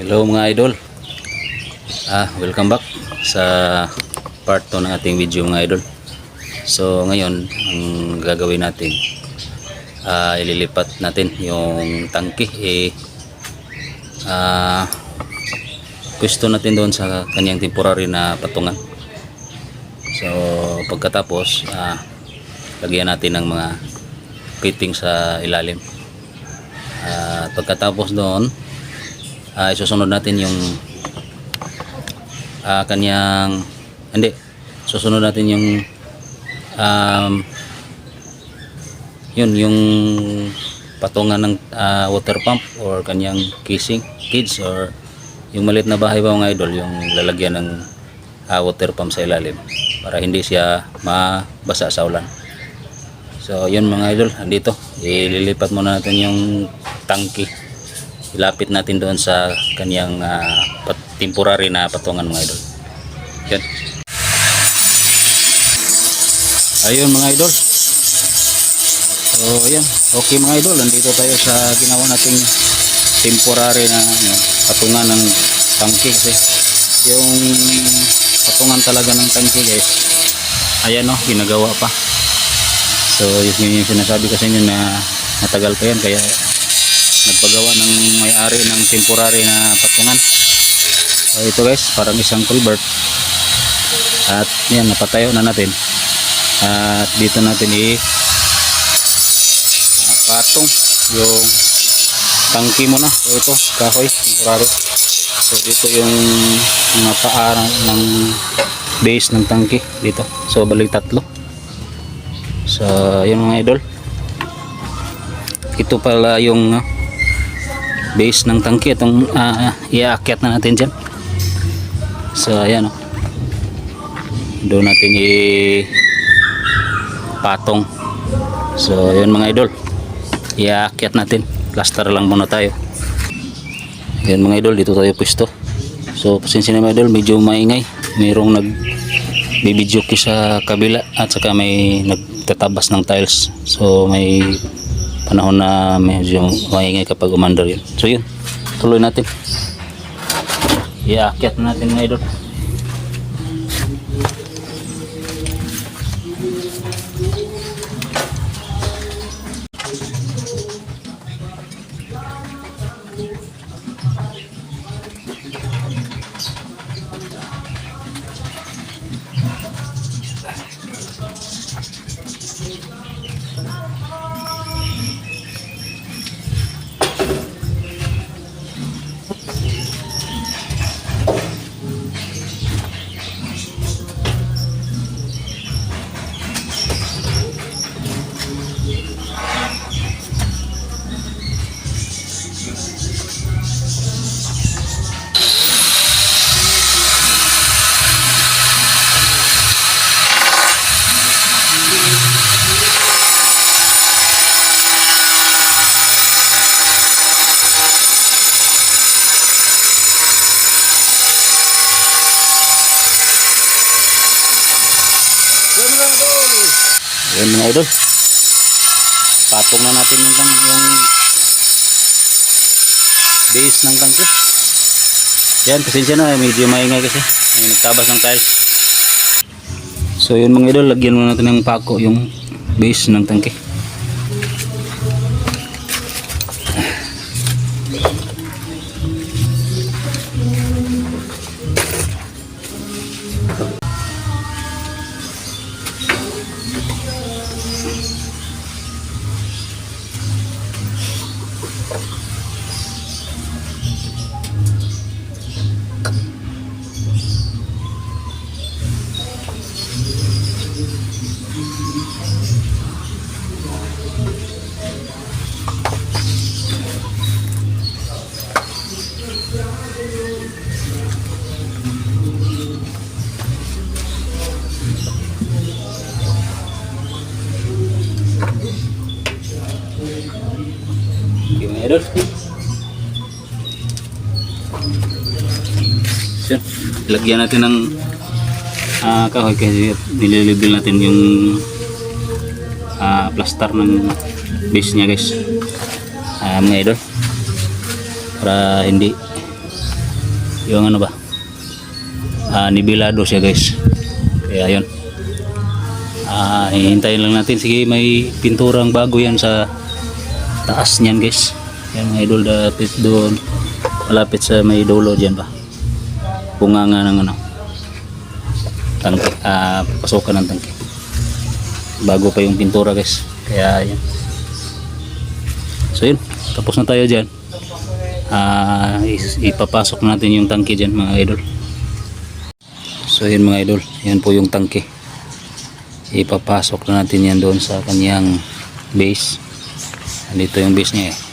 Hello mga idol. Ah, welcome back sa part 2 ng ating video mga idol. So ngayon, ang gagawin natin ah ililipat natin yung tangke eh ah pwesto natin doon sa kanyang temporary na patungan. So pagkatapos ah lagyan natin ng mga fitting sa ilalim. At pagkatapos doon ah isusunod natin yung ah kanyang hindi. Susunod natin yung um, yun yung patungan ng ah, water pump or kanyang casing kids or yung maliit na bahay ba mga idol yung lalagyan ng ah, water pump sa ilalim para hindi siya mabasa sa ulan. So yun mga idol andito. Ililipat muna natin yung tangki ilapit natin doon sa kanyang pat- temporary na patungan mga idol. Yan ayun mga idol. So yan okay mga idol. Nandito tayo sa ginawa nating temporary na ano, patungan ng tangke kasi yung patungan talaga ng tangke guys ayan o ginagawa pa. So yun yung sinasabi kasi nyo na matagal pa yan kaya nagpagawa ng may-ari ng temporary na patungan. So ito guys parang isang culvert. At yan napatayo na natin. At dito natin i ah, patong yung tangki mo na so ito kahoy temporary. So dito yung mga paa ng base ng tangki dito. So balik tatlo. So yun mga idol. Ito pala yung ah, base ng tangki itong uh, iaakyat na natin dyan. So ayan o doon natin i patong so yun mga idol. Iaakyat natin. Plaster lang muna tayo. Yun mga idol dito tayo pwesto. So pasensya na mga idol. Medyo maingay. Mayroong nag bibidyo ko sa kabila at saka may nagtatabas ng tiles. So may panahon na medyo maingay kapag umandar yun. So yun. Tuloy natin. Iaakyat natin mga idol mga idol. Patong na natin yung, yung base ng tangke. Yan, pasensya na. Medyo maingay kasi. May nagtabas ng tiles. So yun mga idol, lagyan muna natin ng pako yung base ng tangke. Idol. So, lagyan natin ng ah kahoy kasi nililibil natin yung ah, plaster ng base niya guys. Ah, mga idol. Para hindi yung ano ba ah nibilado siya guys kaya yun ah hihintayin lang natin sige may pinturang bago yan sa taas niyan guys yan mga idol dapit doon. Malapit sa may dulo dyan pa bunganga ng ano. Tangke ah pasokan ng tangke bago pa yung pintura guys. Kaya yan so yun. Tapos na tayo dyan. Ah ipapasok natin yung tangke dyan mga idol. So yun mga idol. Yan po yung tangke. Ipapasok na natin yan doon sa kanyang base. Dito yung base niya eh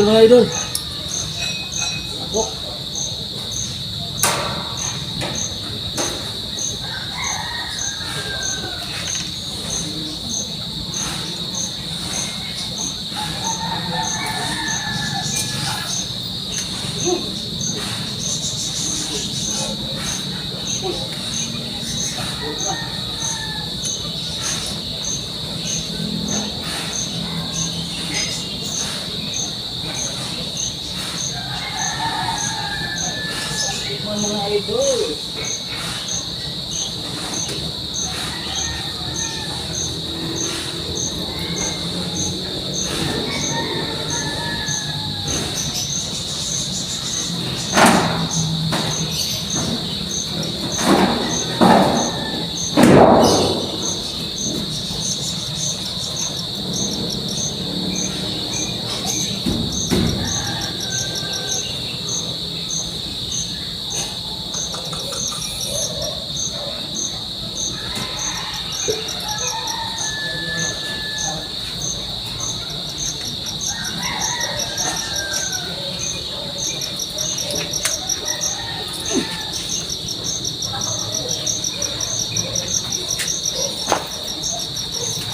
Yun mga idol. Mga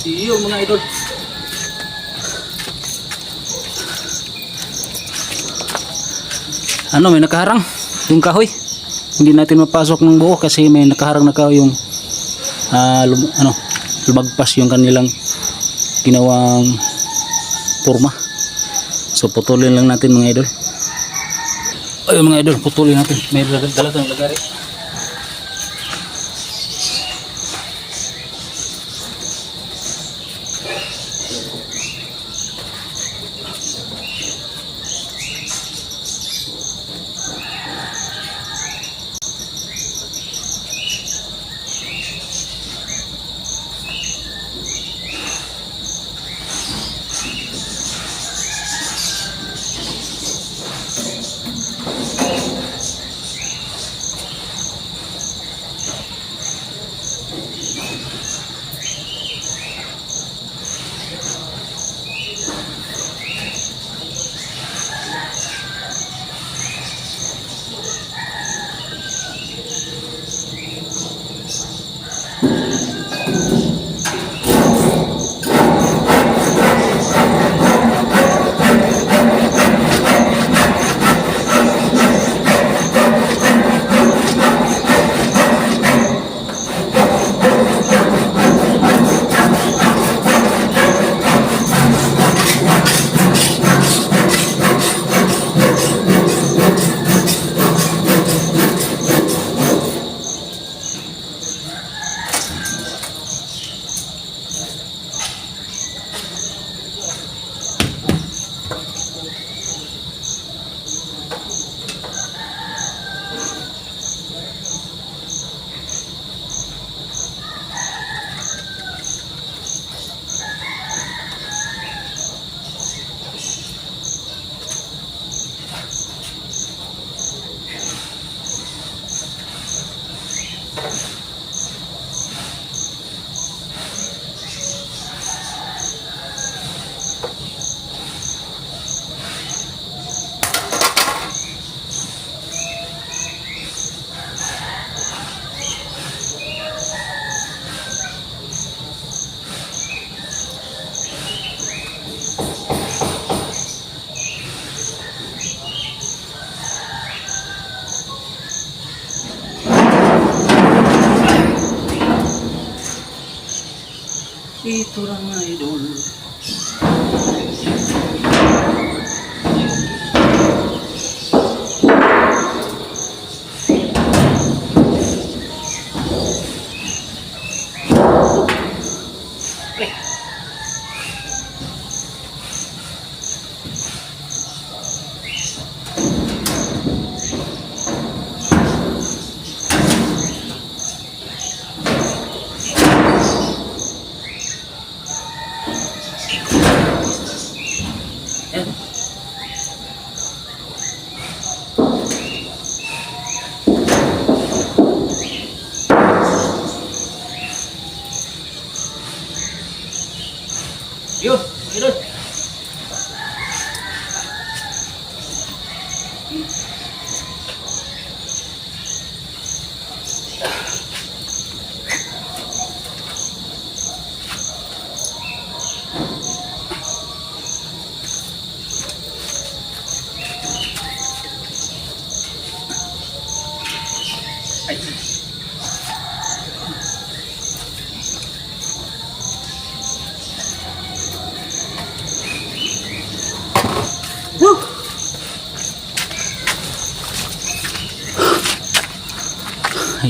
Yun mga idol. Ano, may nakaharang yung kahoy. Hindi natin mapasok ng buo kasi may nakaharang na kahoy yung ah, lum- ano, lumagpas yung kanilang ginawang forma. So putulin lang natin mga idol. Ayun mga idol, putulin natin. May dala tayong lagari.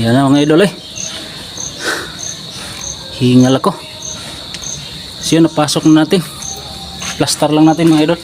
Ayan na mga idol eh. Hingal ako. So yun, napasok na natin. Plaster lang natin mga idol.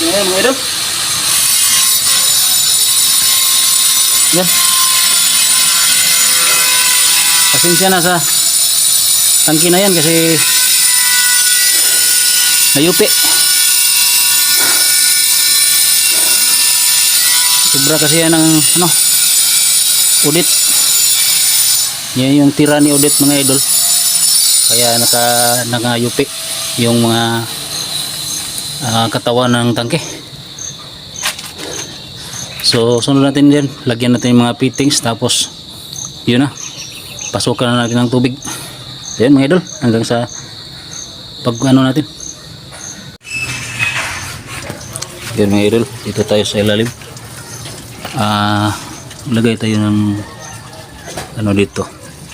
Ayan mga idol. Yan. Pasensya na sa tangki na yan kasi nayupi. Sobra kasi yan ng ano, udit. Yan yung tira ni udit mga idol. Kaya naka nangayupi yung mga ah, katawan ng tangke. So, sunod natin din. Lagyan natin yung mga fittings. Tapos, yun na. Pasukan na natin ng tubig. Ayan mga idol. Hanggang sa pag ano natin. Yun mga idol. Dito tayo sa ilalim. Ah, lagay tayo ng ano dito.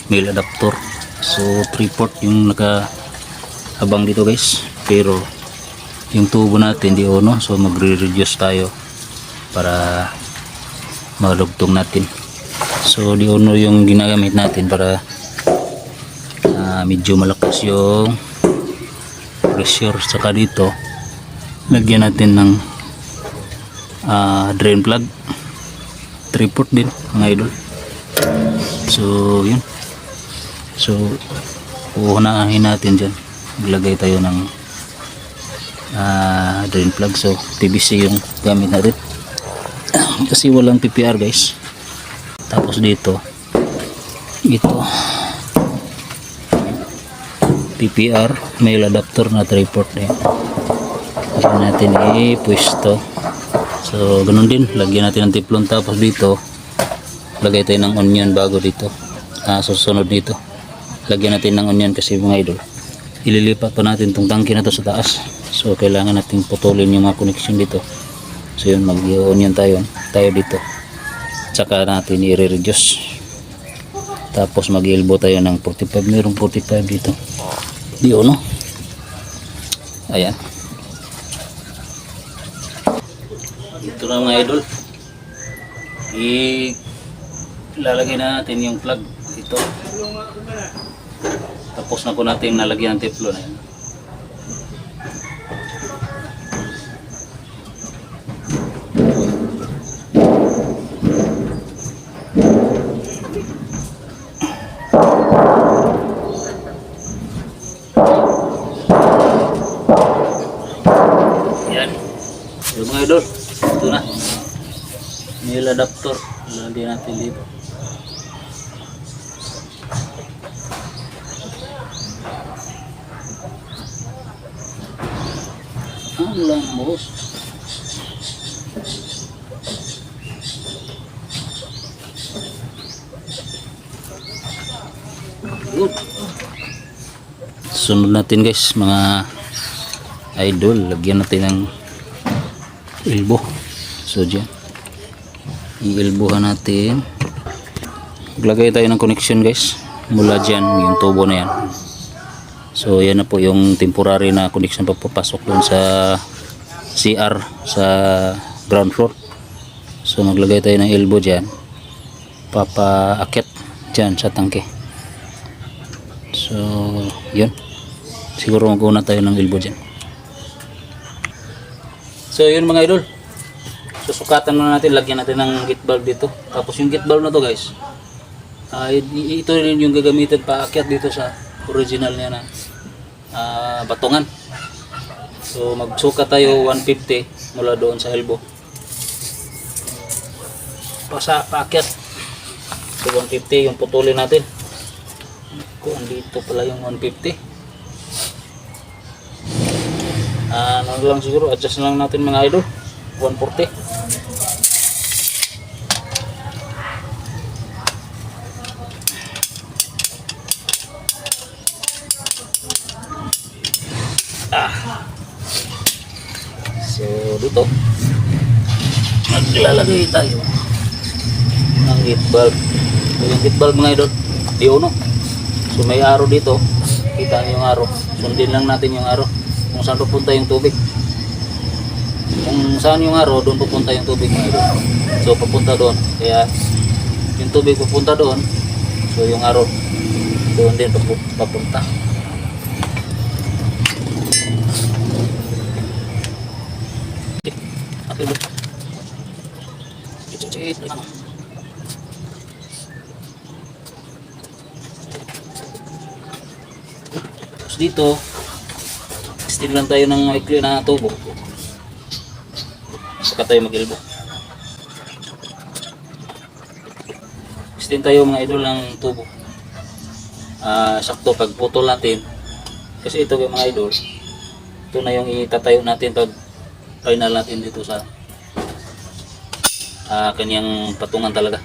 Male adapter. So, 3 port yung naka habang dito guys. Pero, yung tubo natin di ono so magre-reduce tayo para malugtong natin so di ono yung ginagamit natin para ah, medyo malakas yung pressure. Saka dito lagyan natin ng ah, drain plug. 3 port din mga idol. So yun. So uunahin natin dyan. Maglagay tayo ng ah drain plug. So PVC yung gamit natin. Kasi walang PPR guys tapos dito ito. PPR male adapter na 3 port eh natin i-pwesto. So ganun din. Lagyan natin ng tiplon. Tapos dito lagay tayo ng onion bago dito. Ah, susunod dito. Lagyan natin ng onion kasi mga idol ililipat pa natin tong tangke na to sa taas. So kailangan natin putulin yung mga connection dito. So yun mag onion tayo tayo dito tsaka natin i-reduce. Tapos mag elbow tayo ng 45 mayroong 45 dito. Di no? Ayan. Ito na mga idol. Ilalagay na natin yung plug. Dito tapos na po natin nalagyan ng teflon. Na yan. Yan. Yung mga idol, ito na. Nail adapter. Lagyan natin dito. Ang lambos. Good. Sunod natin guys, mga idol, lagyan natin ng elbow. So dyan. I-elbowhan natin. Maglagay tayo ng connection guys. Mula dyan, yung tubo na yan. So yan na po yung temporary na connection papapasok dun sa CR sa ground floor. So maglagay tayo ng elbow dyan. Papaakit dyan sa tangke. So, yun. Siguro maguna tayo ng elbow dyan. So, yun mga idol. Susukatan muna natin, lagyan natin ng gate valve dito. Tapos yung gate valve na to guys, i- ito rin yung gagamitin paakyat dito sa original niya na ah, batungan. So magsukat tayo 150 mula doon sa elbow. Pasa paakyat. So 150 yung putulin natin. Kung dito pala yung 150. Ano lang siguro, adjust lang natin mga idol. 140. So, dito, maglalagay tayo ng heat bulb. Yung heat bulb mga idol, di uno. So, may araw dito. Kita yung araw. Sundin lang natin yung araw. Kung saan pupunta yung tubig. Kung saan yung araw, doon pupunta yung tubig. So, papunta doon. Kaya, yung tubig pupunta doon. So, yung araw, doon din papu- papunta. Tapos dito, still lang tayo ng maikli na tubo. Saka tayo mag-elbow. Extend tayo mga idol ng tubo. Ah, sakto pag putol natin. Kasi ito yung mga idol, ito na yung itatayo natin pag final natin dito sa ah, kanyang patungan talaga.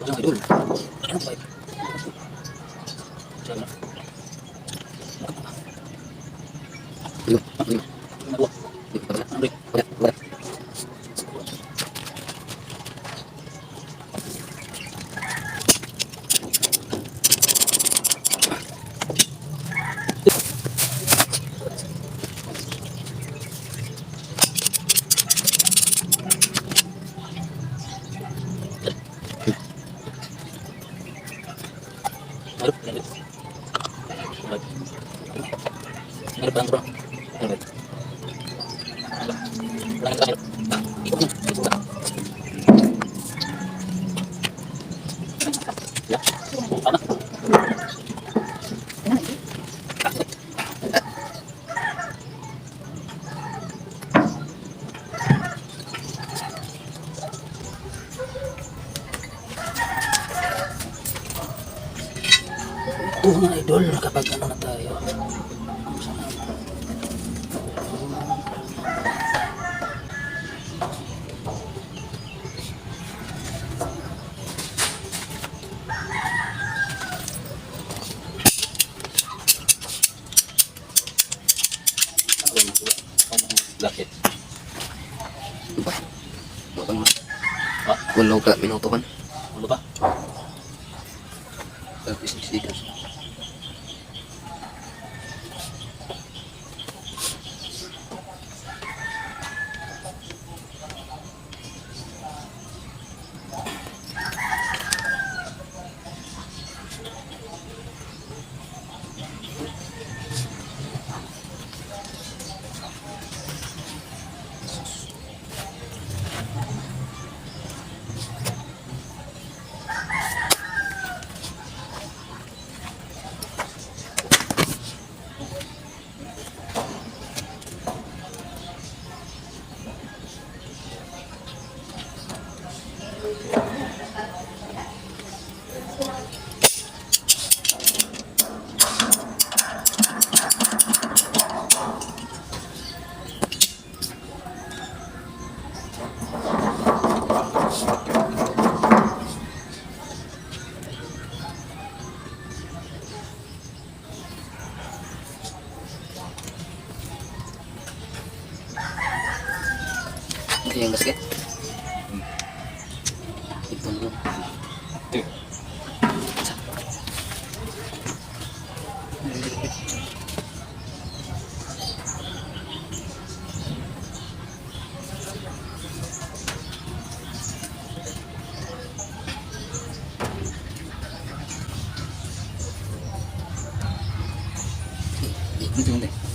Walang idol. Ano ba. Ka minuto kan. Ano ba? Tapos isikan. Hindi, hindi.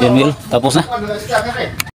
Yan, Mil. Tapos na.